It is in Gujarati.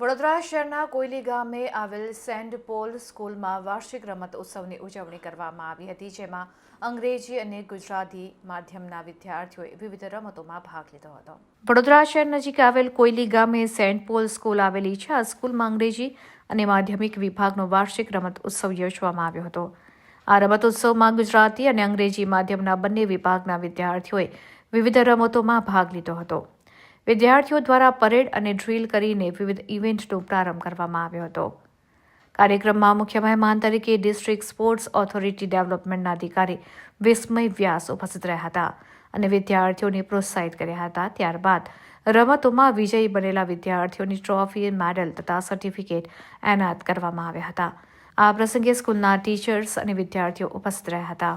વડોદરા શહેરના કોયલી ગામે આવેલ સેન્ટ પોલ સ્કૂલમાં વાર્ષિક રમત ઉત્સવની ઉજવણી કરવામાં આવી હતી, જેમાં અંગ્રેજી અને ગુજરાતી માધ્યમના વિદ્યાર્થીઓએ વિવિધ રમતોમાં ભાગ લીધો હતો. વડોદરા શહેર નજીક આવેલ કોયલી ગામે સેન્ટ પોલ સ્કૂલ આવેલી છે. આ સ્કૂલમાં અંગ્રેજી અને માધ્યમિક વિભાગનો વાર્ષિક રમત ઉત્સવ યોજવામાં આવ્યો હતો. આ રમતોત્સવમાં ગુજરાતી અને અંગ્રેજી માધ્યમના બંને વિભાગના વિદ્યાર્થીઓએ વિવિધ રમતોમાં ભાગ લીધો હતો. વિદ્યાર્થીઓ દ્વારા પરેડ અને ડ્રીલ કરીને વિવિધ ઇવેન્ટનો પ્રારંભ કરવામાં આવ્યો હતો. કાર્યક્રમમાં મુખ્ય મહેમાન તરીકે ડિસ્ટ્રિક્ટ સ્પોર્ટ્સ ઓથોરિટી ડેવલપમેન્ટના અધિકારી વિસ્મય વ્યાસ ઉપસ્થિત રહ્યા હતા અને વિદ્યાર્થીઓને પ્રોત્સાહિત કર્યા હતા. ત્યારબાદ રમતોમાં વિજયી બનેલા વિદ્યાર્થીઓની ટ્રોફી, મેડલ તથા સર્ટિફિકેટ એનાયત કરવામાં આવ્યા હતા. આ પ્રસંગે સ્કૂલના ટીચર્સ અને વિદ્યાર્થીઓ ઉપસ્થિત રહ્યા હતા.